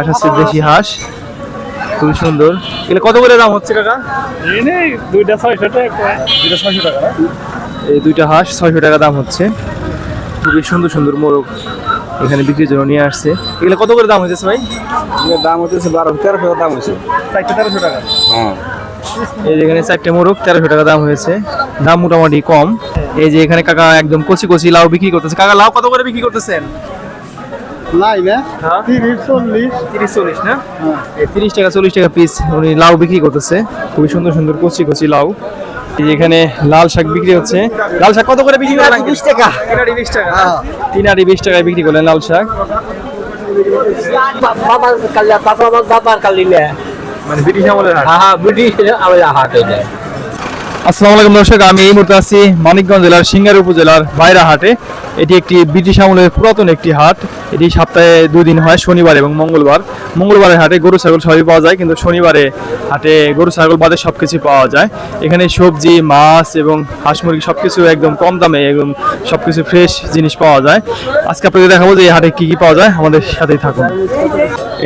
হাঁস আছে দেশি হাঁস। খুবই সুন্দর। এগুলো কত করে দাম হচ্ছে কাকা? দুইটা ছয়শো টাকা দুইটা ছয়শো টাকা এই দুইটা হাঁস ছয়শো টাকা দাম হচ্ছে। খুবই সুন্দর সুন্দর মোরগ এখানে বিক্রির জন্য নিয়ে আসছে। এগুলো কত করে দাম হয়েছে ভাই? দাম হচ্ছে বারো তেরোশো টাকা দাম হচ্ছে চারটে তেরোশো টাকা। হ্যাঁ। এই যে এখানে চারটে মোরগ তেরোশো টাকা দাম হয়েছে। দাম মোটামুটি কম। এই যে এখানে কাকা একদম কচি কচি লাউ বিক্রি করতেছে। কাকা লাউ কত করে বিক্রি করতেছেন? নাই না হ্যাঁ। তিরিশ চল্লিশ। তিরিশ চল্লিশ না? তিরিশ টাকা চল্লিশ টাকা পিস উনি লাউ বিক্রি করতেছে। খুবই সুন্দর সুন্দর কচি কচি লাউ। এখানে লাল শাক বিক্রি হচ্ছে। লাল শাক কত করে বিক্রি করেন? বিশ টাকা। তিন টাকা। তিন আড়ি বিশ টাকায় বিক্রি করলেন লাল শাক। বাবার কালিয়া বাবার কালিলে মানে ব্রিটিশ আমলের হাট। হ্যাঁ ব্রিটিশ আমরা হাট এটা আসসালামু আলাইকুম দর্শক, আমি এই মুহূর্তে আছি মানিকগঞ্জ জেলার সিঙ্গার উপজেলার বাইরা হাটে এটি একটি ব্রিটিশ আমলের পুরাতন একটি হাট। এটি সপ্তাহে দুই দিন হয়, শনিবার এবং মঙ্গলবার। মঙ্গলবারের হাটে গরু, ছাগল সবই পাওয়া যায়, কিন্তু শনিবারে হাটে গরু, ছাগল বাদে সব কিছু পাওয়া যায়। এখানে সবজি, মাছ এবং হাঁস মুরগি সব কিছু একদম কম দামে একদম সব কিছু ফ্রেশ জিনিস পাওয়া যায়। আজকে আপনাদের দেখাবো যে এই হাটে কি কি পাওয়া যায়, আমাদের সাথেই থাকুন।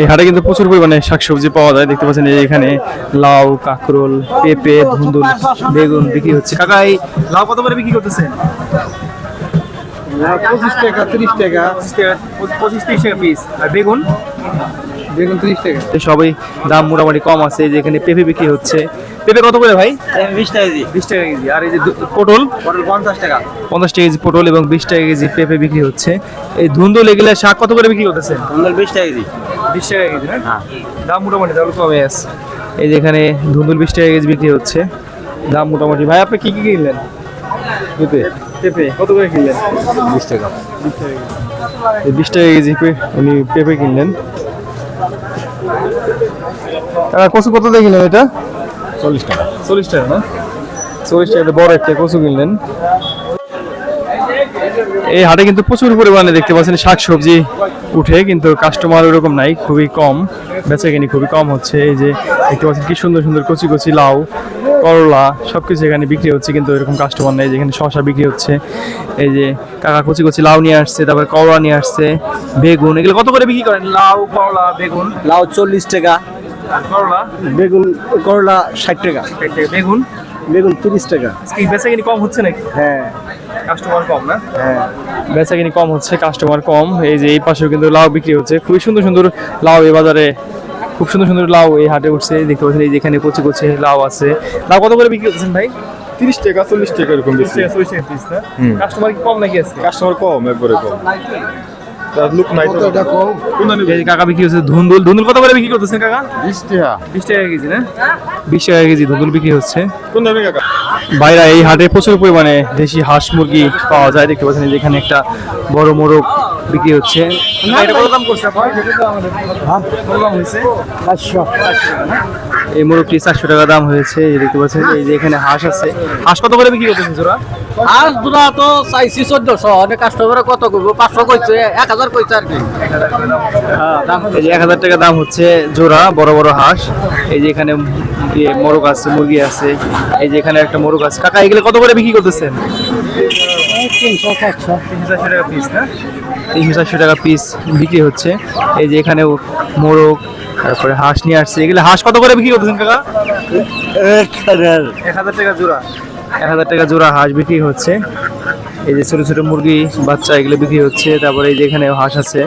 এই হাটে কিন্তু প্রচুর পরিমাণে শাকসবজি পাওয়া যায়, দেখতে পাচ্ছেন এখানে লাউ, কাঁকরোল, পেঁপে, ধুন্দুল বেগুন বিক্রি হচ্ছে। কাকা এই লাউ কত করে বিক্রি করতেছেন? পঁচিশ টাকা তিরিশ টাকা। পঁচিশ তিরিশ টাকা পিস আর বেগুন? বেগুন তিরিশ টাকা। সবই দাম মোটামুটি কম আছে এই যে এখানে পেঁপে বিক্রি হচ্ছে। পেঁপে কত করে ভাই? বিশ টাকা কেজি। বিশ টাকা কেজি। আর এই যে পটল? পটল পঞ্চাশ টাকা। পঞ্চাশ টাকা কেজি পটল এবং বিশ টাকা কেজি পেঁপে বিক্রি হচ্ছে। এই ধুন্দুল এগুলো শাক কত করে বিক্রি করতেছে পটল বিশ টাকা কেজি। বিশ টাকা কেজি না? দাম মোটামুটি তাহলে কমে আছে। এই যে এখানে ধুন্দুল বিশ টাকা কেজি বিক্রি হচ্ছে। দাম মোটামুটি। ভাই আপনি কি কি কিনলেন? পেঁপে পেঁপে কত করে কিনলেন? বিশ টাকা। এই বিশ টাকা কেজি পে- উনি পেঁপে কিনলেন। কচু কত দিয়ে কিনলেন এটা? চল্লিশ টাকা। চল্লিশ টাকা না? চল্লিশ টাকা বড় একটা কচু কিনলেন। এই হাটে কিন্তু প্রচুর পরিমাণে দেখতে পাচ্ছেন শাক সবজি উঠে কিন্তু কাস্টমার ওরকম নাই খুবই কম। বেচা কিনি খুবই কম হচ্ছে। এই যে দেখতে পাচ্ছেন কি সুন্দর সুন্দর কচি কচি লাউ। করলা সব কিছু এখানে বিক্রি হচ্ছে কিন্তু এরকম কাস্টমার নেই যেখানে শশা বিক্রি হচ্ছে। এই যে কাকা কচি কচি লাউ নিয়ে আসছে তারপরে করলা নিয়ে আসছে বেগুন এগুলো কত করে বিক্রি করেন? লাউ করলা বেগুন? লাউ চল্লিশ টাকা। করলা? বেগুন করলা ষাট টাকা। বেগুন? বেগুন তিরিশ টাকা। বেচা কিনি কম হচ্ছে নাকি? হ্যাঁ। কাস্টমার কম না? হ্যাঁ। বেচা কিনি কম হচ্ছে কাস্টমার কম। এই যে এই পাশেও কিন্তু লাউ বিক্রি হচ্ছে। খুবই সুন্দর সুন্দর লাউ এই বাজারে খুব সুন্দর সুন্দর লাউ এই হাটে উঠছে দেখতে পাচ্ছেন এই যেখানে কচি কচি লাউ আছে। লাউ কত করে বিক্রি করছেন ভাই? তিরিশ টাকা চল্লিশ টাকা এরকম বেশি। চল্লিশ টাকা পিস না? কাস্টমার কি কম নাকি আছে? কাস্টমার কম একবারে কম। তার লুক নাই তো। এই কাকা বিক্রি হচ্ছে ধুন্দুল। ধুন্দুল কত করে বিক্রি করতেছেন কাকা? বিশ টাকা। বিশ টাকা কেজি না? বিশ টাকা কেজি ধুন্দুল বিক্রি হচ্ছে। কোন দামে কাকা? বাইরে এই হাটে প্রচুর পরিমাণে দেশি হাঁস মুরগি পাওয়া যায়। দেখতে পাচ্ছেন এই যে এখানে একটা বড় মোরগ বিক্রি হচ্ছে। এটা কত দাম করছে আপনার? কত দাম হয়েছে? পাঁচশো। এই মোরগটি চারশো টাকা দাম হয়েছে এই দেখতে পাচ্ছেন এই যে এখানে হাঁস আছে। হাঁস কত করে বিক্রি করতেছেন জোড়া? দুরা তো চাইছি চোদ্দশো অনেক কাস্টমার কত করব? পাঁচশো কইছে এক হাজার কইছে আর কি। এই যে এক হাজার টাকা দাম হচ্ছে জোড়া বড় বড় হাঁস। এই যে এখানে মোরগ আছে মুরগি আছে। এই যে এখানে একটা মোরগ আছে। কাকা এগুলো কত করে বিক্রি করতেছেন? তিনশো চারশো। তিনশো চারশো টাকা পিস না? তিনশো চারশো টাকা পিস বিক্রি হচ্ছে। এই যে এখানে মোরগ তারপরে হাঁস নিয়ে আসছে। এগুলো হাঁস কত করে বিক্রি করতেছেন কাকা? এক হাজার। টাকা জোড়া। এক হাজার টাকা জোড়া হাঁস বিক্রি হচ্ছে। এই যে ছোট ছোট মুরগি বাচ্চা এগুলো বিক্রি হচ্ছে। তারপরে এই যে এখানে হাঁস আছে।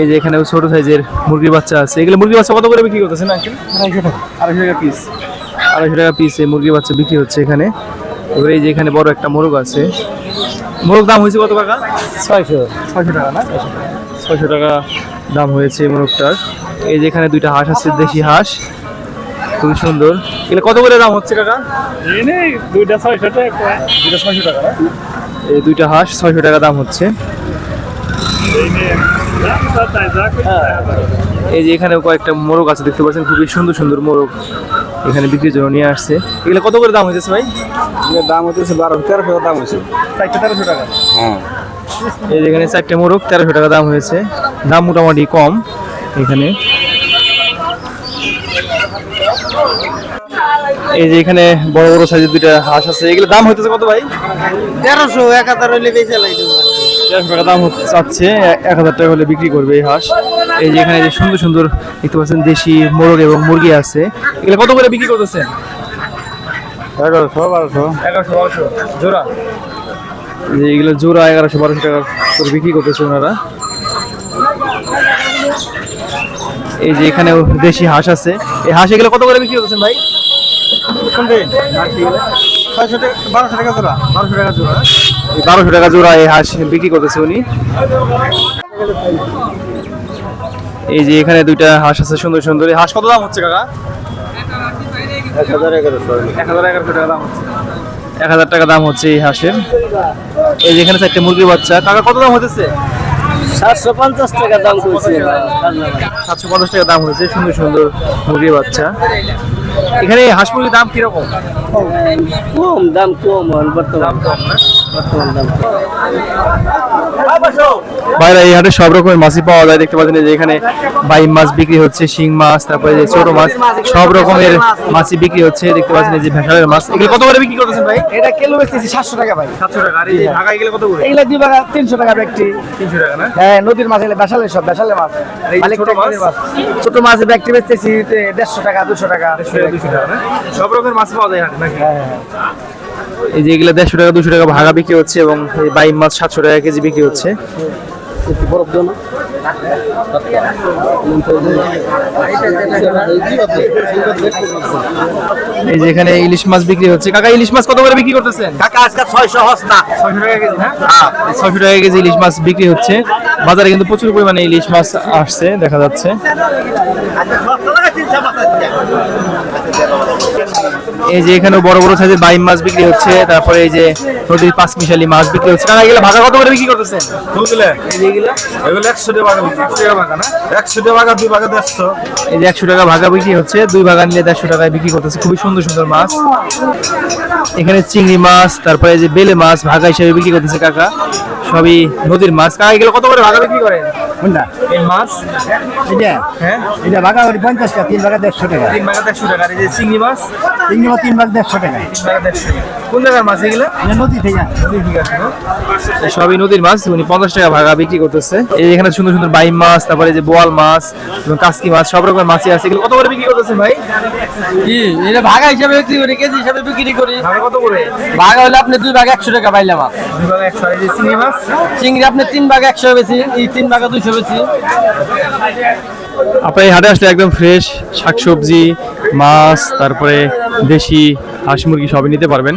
এই যে এখানে ছোট সাইজের মুরগি বাচ্চা আছে। এগুলো মুরগি বাচ্চা কত করে বিক্রি করতেছে না আড়াইশো টাকা। আড়াইশো টাকা পিস আড়াইশো টাকা পিস এই মুরগি বাচ্চা বিক্রি হচ্ছে এখানে। এবারে এই যে এখানে বড় একটা মোরগ আছে। মোরগ দাম হয়েছে কত টাকা ছয়শো। ছয়শো টাকা না? ছয়শো টাকা। দাম হয়েছে মোরগটার। এই যে এখানে দুইটা হাঁস আছে দেশি হাঁস। খুবই সুন্দর। এগুলো কত করে দাম হচ্ছে কাকা? দুইটা ছয়শো টাকা দুইটা ছয়শো টাকা এই দুইটা হাঁস ছয়শো টাকা দাম হচ্ছে। এই যে এখানে কয়েকটা মোরগ আছে দেখতে পাচ্ছেন খুবই সুন্দর সুন্দর মোরগ। এখানে বিক্রির জন্য নিয়ে আসছে। এগুলো কত করে দাম হয়েছে ভাই? দাম হচ্ছে বারো তেরোশো দাম হয়েছে চারটে তেরোশো টাকা। হ্যাঁ। এই যে এখানে চারটে মোরগ তেরোশো টাকা দাম হয়েছে। দাম মোটামুটি কম এখানে। এই যে এখানে বড় বড় সাইজের দুইটা হাঁস আছে। এগুলো দাম হইতেছে কত ভাই? তেরোশো এক হাজার হইলে বেঁচে দেবো দেড়শো টাকা দাম চাচ্ছে এক হাজার টাকা হলে বিক্রি করবে এই হাঁস। এই যে এখানে যে সুন্দর সুন্দর দেখতে পাচ্ছেন দেশি মোরগ এবং মুরগি আছে। এগুলো কত করে বিক্রি করতেছেন? এগারোশো বারোশো। এগারোশো বারোশো। জোড়া? যে এগুলো জোড়া এগারোশো বারোশো টাকা করে বিক্রি করতেছে ওনারা। এই যে এখানেও দেশি হাঁস আছে। এই হাঁস এগুলো কত করে বিক্রি করতেছেন ভাই? ছয়শো টাকা বারোশো টাকা জোড়া বারোশো টাকা জোড়া। এই বারোশো টাকা জোড়া এই হাঁস বিক্রি করতেছে উনি। এই যে এখানে দুইটা হাঁস আছে সুন্দর সুন্দর। হাঁস কত দাম হচ্ছে কাকা? এক হাজার এগারোশো এক হাজার এগারোশো টাকা দাম হচ্ছে। এক হাজার টাকা দাম হচ্ছে এই হাঁসের। এই যে এখানে চারটে মুরগির বাচ্চা। কাকা কত দাম হতেছে সাতশো পঞ্চাশ টাকা দাম করছে সাতশো পঞ্চাশ টাকা দাম হয়েছে সুন্দর সুন্দর মুরগির বাচ্চা। এখানে হাঁস মুরগির দাম কীরকম? কম দাম কম বর্তমান। বর্তমান দাম বাইরে এই হাটে সব রকমের মাছই পাওয়া যায়। দেখতে পাচ্ছেন যে এখানে বাইম মাছ বিক্রি হচ্ছে শিং মাছ তারপরে যে ছোট মাছ সব রকমের মাছই বিক্রি হচ্ছে। দেখতে পাচ্ছেন এই যে ভেসালের মাছ। এগুলো কত করে বিক্রি করতেছেন ভাই? এটা কিলো বেচতেছি সাতশো টাকা ভাই। সাতশো টাকা। আর এই যে ঢাকা এগুলো কত করে? এগুলা দুই টাকা তিনশো টাকা ব্যক্তি তিনশো টাকা না? হ্যাঁ নদীর মাছ এগুলো বেসালের সব বেসালের মাছ। এই ছোট মাছ? ছোট মাছ ব্যক্তি বেচতেছি দেড়শো টাকা দুশো টাকা। দুশো টাকা না? সব রকমের মাছ পাওয়া যায় হাটে নাকি? হ্যাঁ, হ্যাঁ। এই যে এগুলো দেড়শো টাকা দুশো টাকা ভাগা বিক্রি হচ্ছে এবং এই বাইম মাছ সাতশো টাকা কেজি বিক্রি হচ্ছে। একটু বরফ দিও না এই যে এখানে ইলিশ মাছ বিক্রি হচ্ছে। কাকা ইলিশ মাছ কত করে বিক্রি করতেছেন? কাকা আজকে ছয়শো হস্তা ছয়শো টাকা কেজি না ছয়শো টাকা কেজি ইলিশ মাছ বিক্রি হচ্ছে। বাজারে কিন্তু প্রচুর পরিমাণে ইলিশ মাছ আসছে দেখা যাচ্ছে। এই যে এখানে বড় বড় সাইজের বাইম মাছ বিক্রি হচ্ছে তারপরে এই যে নদীর পাঁচ মিশালি মাছ বিক্রি হচ্ছে। কাকা এগুলো ভাগা কত করে বিক্রি করতেছেন? একশো টাকা ভাগা না? দুই দেড়শো। এই যে একশো টাকা ভাগা বিক্রি হচ্ছে দুই ভাগা নিলে দেড়শো টাকায় বিক্রি করতেছে। খুবই সুন্দর সুন্দর মাছ। এখানে চিংড়ি মাছ তারপরে এই যে বেলে মাছ ভাগা হিসেবে বিক্রি করতেছে কাকা। সবই নদীর মাছ। কাকা এগুলো কত করে ভাগা বিক্রি করেন? কোনটা? এই মাছ। এটা? হ্যাঁ। এটা ভাগা করি পঞ্চাশ টাকা তিন ভাগা দেড়শো টাকা। তিন ভাগা দেড়শো টাকা এই যে চিংড়ি মাছ? তিন ভাগা তিন ভাগ দেড়শো টাকা। তিন ভাগা দেড়শো টাকা। কোন জায়গার মাছ এগুলো? নদী থেকে। নদীর দিকে আছে সবই নদীর মাছ উনি পঞ্চাশ টাকা ভাগা বিক্রি করতেছে। এই এখানে সুন্দর সুন্দর বাইম মাছ তারপরে যে বোয়াল মাছ এবং কাসকি মাছ সব রকমের মাছই আছে। এগুলো কত করে বিক্রি করতেছেন ভাই? কি এটা ভাগা হিসাবে বিক্রি করি কেজি হিসাবে বিক্রি করি। কত করে? ভাগা হলে আপনি দুই ভাগ একশো টাকা পাইলাম দুই ভাগা একশো আর এই যে চিংড়ি মাছ? চিংড়ি আপনি তিন ভাগ একশো বেশি এই তিন ভাগা দুইশো বেশি আপনার এই হাটে আসলে একদম ফ্রেশ শাকসবজি মাছ তারপরে দেশি হাঁস মুরগি সবই নিতে পারবেন।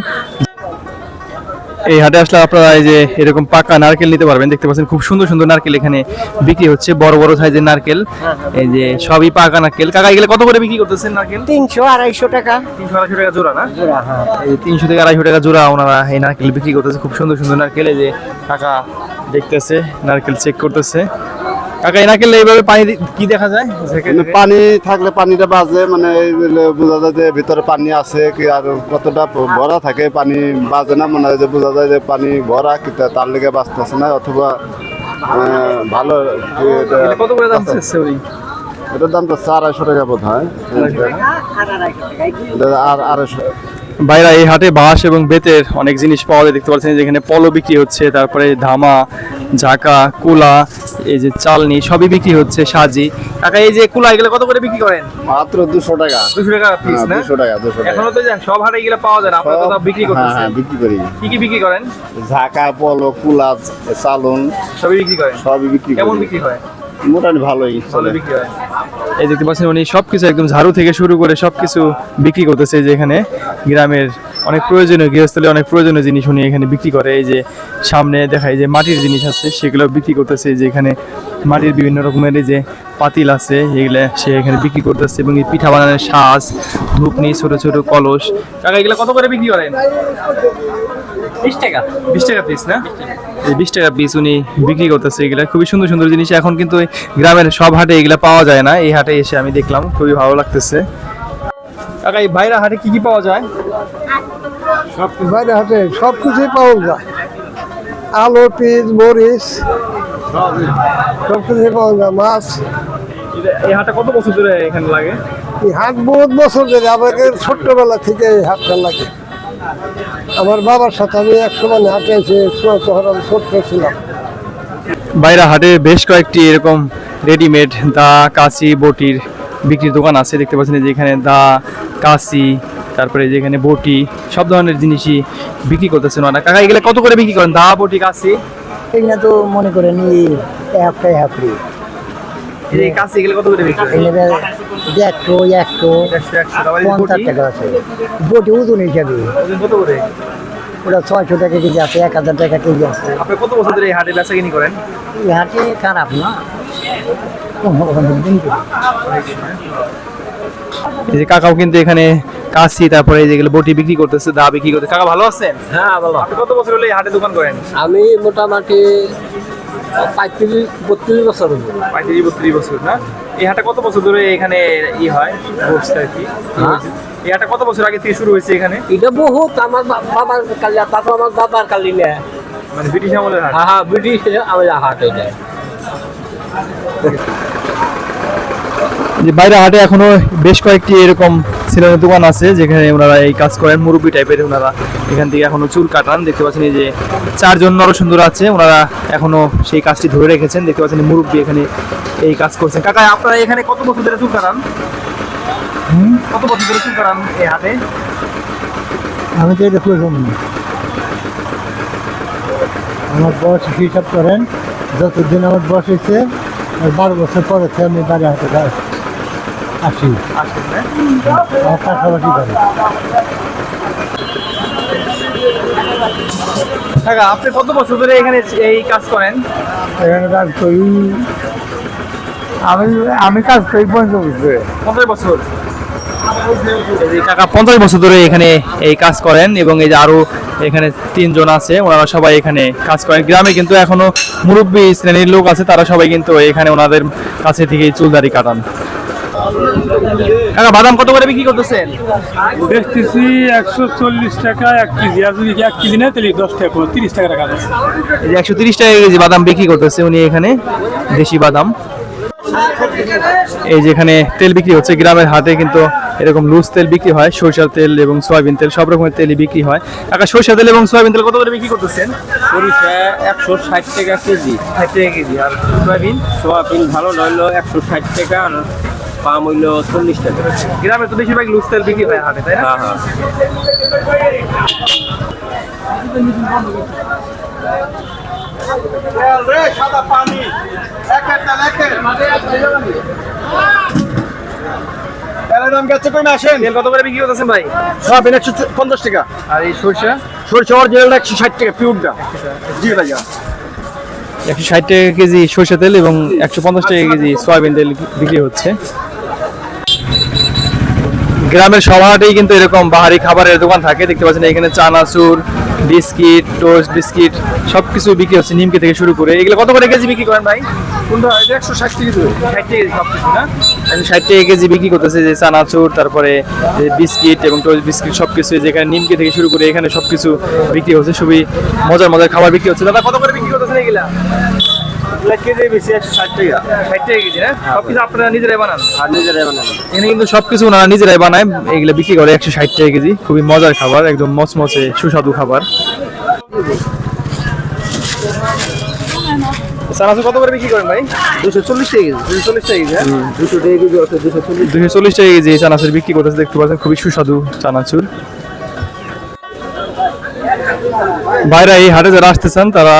এই হাটে আসলে আপনারা এই যে এরকম পাকা নারকেল নিতে পারবেন দেখতে পাচ্ছেন খুব সুন্দর সুন্দর নারকেল এখানে বিক্রি হচ্ছে বড় বড় সাইজের নারকেল। এই যে সবই পাকা নারকেল। কাকা এগুলো কত করে বিক্রি করতেছেন নারকেল? তিনশো আড়াইশো টাকা। তিনশো আড়াইশো টাকা জোড়া না? এই তিনশো থেকে আড়াইশো টাকা জোড়া ওনারা এই নারকেল বিক্রি করতেছে খুব সুন্দর সুন্দর নারকেল। এই যে কাকা দেখতেছে নারকেল চেক করতেছে। কাকা এই নারকেল এইভাবে পানি কি দেখা যায়? মানে পানি থাকলে পানিটা বাজে মানে বোঝা যায় যে ভিতরে পানি আছে কি আর কতটা ভরা থাকে পানি বাজে না মনে হয় যে বোঝা যায় যে পানি ভরা কিন্তু তার লেগে বাঁচতেছে না অথবা ভালো কি কত করে দাম এটার দাম তো আড়াইশো টাকা বোধ হয় আর আড়াইশো বাইরে এই হাটে বাঁশ এবং বেতের অনেক জিনিস পাওয়া যায়। দেখতে পাচ্ছেন যেখানে পলো বিক্রি হচ্ছে তারপরে ধামা ঝাঁকা কুলা এই যে চালনি সবই বিক্রি হচ্ছে সাজি। কাকা এই যে কুলা এগুলো কত করে বিক্রি করেন? মাত্র দুশো টাকা। দুশো টাকা পিস হ্যাঁ, না? দুশো টাকা দুশো টাকা। এখনও তো জান সব হাটে এগুলো পাওয়া যায় না আপনারা তো বিক্রি হ্যাঁ করতেছেন। হ্যাঁ বিক্রি করি। কি কি বিক্রি করেন? ঝাঁকা পলো কুলা চালন। সবই বিক্রি করেন? সবই বিক্রি কেমন বিক্রি হয়? মোটামুটি ভালোই ভালো বিক্রি হয়। এই দেখতে পাচ্ছেন উনি সবকিছু একদম ঝাড়ু থেকে শুরু করে সবকিছু বিক্রি করতেছে যে এখানে গ্রামের অনেক প্রয়োজনীয় গৃহস্থলে অনেক প্রয়োজনীয় জিনিস উনি এখানে বিক্রি করে। এই যে সামনে দেখায় যে মাটির জিনিস আছে, সেগুলো বিক্রি করতেছে। যে এখানে মাটির বিভিন্ন রকমের যে পাতিল আছে, এগুলো সে এখানে বিক্রি করতেছে এবং এই পিঠা বানানোর সাজ, ধূপনি, ছোট ছোট কলস। কাকা, এগুলো কত করে বিক্রি করেন? বিশ টাকা। বিশ টাকা পিস না? এই বিশ টাকা পিস উনি বিক্রি করতেছে এগুলা। খুবই সুন্দর সুন্দর জিনিস। এখন কিন্তু গ্রামের সব হাটে এগুলা পাওয়া যায় না। এই হাটে এসে আমি দেখলাম খুবই ভালো লাগতেছে। কাকা এই বাইরা হাটে কি কি পাওয়া যায়? সব বাইরে হাটে সব কিছুই পাওয়া যায়। আলু পিস মরিচ সব কিছুই পাওয়া যায় মাছ। এই হাটে কত বছর ধরে এখানে লাগে? এই হাট বহুত বছর ধরে আমাদের ছোট্টবেলা থেকে এই হাটটা লাগে। আমার বাবার সাথে আমি এক সময় হাটে এসে আমি ছোট্ট ছিলাম। বাইরে হাটে বেশ কয়েকটি এরকম রেডিমেড দা কাশি বটির বিক্রির দোকান আছে দেখতে পাচ্ছেন এই যে এখানে দা কাশি তারপরে যেখানে বটি সব ধরনের জিনিসই বিক্রি করতেছেন ওরা কাকা এগুলো কত করে বিক্রি করেন? দা বটি কাশি? এখানে তো মনে করেন এই একটা একরি এই যে এগুলো কত করে বিক্রি একশো পঞ্চাশ টাকা আছে। বটি ওজন হিসাবে। কত করে? ওটা ছয়শো টাকা কেজি আছে এক হাজার টাকা কেজি আছে। আপনি কত বছর ধরে এই হাটে বেচা কিনি করেন? এই হাটে খারাপ না। এই যে কাকাও কিন্তু এখানে কাশি তারপরে এই যেগুলো বটি বিক্রি করতেছে দা বিক্রি করতে কাকা ভালো আছেন? হ্যাঁ ভালো। আপনি কত বছর হলো এই হাটে দোকান করেন? আমি মোটামুটি পঁয়ত্রিশ বত্রিশ বছর পঁয়ত্রিশ বত্রিশ বছর না? এই হাটটা কত বছর ধরে এখানে ই হয় বসতে আর কি? হ্যাঁ। এই হাটটা কত বছর আগে থেকে শুরু হয়েছে এখানে? এটা বহুত আমার বাবার কালি তারপর আমার বাবার কালি নেয় মানে ব্রিটিশ আমলের হাট? হ্যাঁ হ্যাঁ ব্রিটিশ আমার হাট এটা। যে বাইরে হাটে এখনও বেশ কয়েকটি এরকম ছেলের দোকান আছে যেখানে ওনারা এই কাজ করেন মুরব্বী টাইপের ওনারা। এখান থেকে এখনও চুল কাটান। দেখতে পাচ্ছেন এই যে চারজন নরসুন্দর আছে ওনারা এখনও সেই কাজটি ধরে রেখেছেন। দেখতে পাচ্ছেন মুরব্বী এখানে এই কাজ করছেন। কাকা আপনারা এখানে কত বছর ধরে চুল কাটান? কত বছর ধরে চুল কাটান এই হাতে? আমি তো এটা প্রথম আমার বয়স হিসাব করেন যতদিন আমার বয়স হয়েছে বারো বছর পরে আমি বাড়ি হাতে আসি আসেন না পাশাপাশি বাড়ি কাকা আপনি কত বছর ধরে এখানে এই কাজ করেন? এখানে কাজ করি। আমি আমি কাজ করি পঞ্চাশ বছর। পঞ্চাশ বছর? কাকা পঞ্চাশ বছর ধরে এখানে এই কাজ করেন এবং এই যে আরও এখানে তিনজন আছে ওনারা সবাই এখানে কাজ করেন। গ্রামে কিন্তু এখনও মুরব্বী শ্রেণির লোক আছে তারা সবাই কিন্তু এখানে ওনাদের কাছে থেকে চুলদারি কাটান। কাকা বাদাম কত করে বিক্রি করতেছেন? বেচতেছি একশো চল্লিশ টাকা এক কেজি। আর যদি এক কেজি নেয় তাহলে দশ টাকা করে তিরিশ টাকা রাখা যাচ্ছে এই যে একশো তিরিশ টাকা কেজি বাদাম বিক্রি করতেছে উনি এখানে দেশি বাদাম। এই যে এখানে তেল বিক্রি হচ্ছে গ্রামের হাতে কিন্তু এরকম লুজ তেল বিক্রি হয় সরিষার তেল এবং সয়াবিন তেল সব রকমের তেলই বিক্রি হয়। কাকা সরিষা তেল এবং সয়াবিন তেল কত করে বিক্রি করতেছেন? সরিষা একশো ষাট টাকা কেজি। ষাট টাকা কেজি আর সয়াবিন? সোয়াবিন ভালো নইলো একশো ষাট টাকা আর পাম হইল চল্লিশ টাকা। গ্রামে তো বেশিরভাগ লুজ তেল বিক্রি হয় হাটে তাই না? হ্যাঁ হ্যাঁ। তেল কত করে বিক্রি করতেছেন ভাই? সয়াবিন একশো পঞ্চাশ টাকা। আর এই সরিষা? সরষে অরিজিনাল একশো ষাট টাকা পিউরটা জি ভাইয়া। একশো ষাট টাকা কেজি সরিষা তেল এবং একশো পঞ্চাশ টাকা কেজি সয়াবিন তেল বিক্রি হচ্ছে। গ্রামের সব কিন্তু এরকম বাহারি খাবারের দোকান থাকে। দেখতে পাচ্ছেন এখানে চানাচুর বিস্কিট টোস্ট বিস্কিট সব কিছু বিক্রি হচ্ছে নিমকি থেকে শুরু করে। এগুলো কত করে কেজি বিক্রি করেন ভাই? কোনটা? একশো ষাট টাকা ষাট কেজি সব কিছু না ষাট টাকা কেজি বিক্রি করতেছে যে চানাচুর তারপরে যে বিস্কিট এবং টোস্ট বিস্কিট সব কিছু যেখানে নিমকি থেকে শুরু করে এখানে সব কিছু বিক্রি হচ্ছে। খুবই মজার মজার খাবার বিক্রি হচ্ছে। দাদা কত করে বিক্রি করতেছেন এগুলা? কেজি বেশি একশো ষাট টাকা। ষাট টাকা কেজি না? সব আপনারা নিজেরাই বানান? আর নিজেরাই বানানো এখানে কিন্তু সবকিছু ওনারা নিজেরাই বানায়। এগুলো বিক্রি করে একশো ষাট টাকা কেজি। খুবই মজার খাবার একদম মচমচে সুস্বাদু খাবার। চানাচুর কত করে বিক্রি করেন ভাই? দুশো চল্লিশ টাকা কেজি দুশো চল্লিশ টাকা কেজি হ্যাঁ? দুশো টাকা কেজি দুশো চল্লিশ। টাকা কেজি চানাচুর বিক্রি করতেছে দেখতে পাচ্ছেন খুবই সুস্বাদু চানাচুর। বাইরে এই হাটে যারা আসতে চান, তারা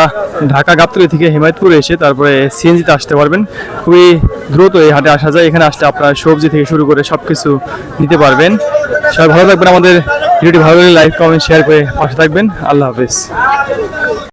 ঢাকা গাবতলি থেকে হিমায়তপুরে এসে তারপরে সিএনজিতে আসতে পারবেন। খুবই দ্রুত এই হাটে আসা যায়। এখানে আসলে আপনার সবজি থেকে শুরু করে সব কিছু নিতে পারবেন। সবাই ভালো থাকবেন। আমাদের ভিডিওটি ভালো লাগলে লাইক, কমেন্ট শেয়ার করে পাশে থাকবেন। আল্লাহ হাফেজ।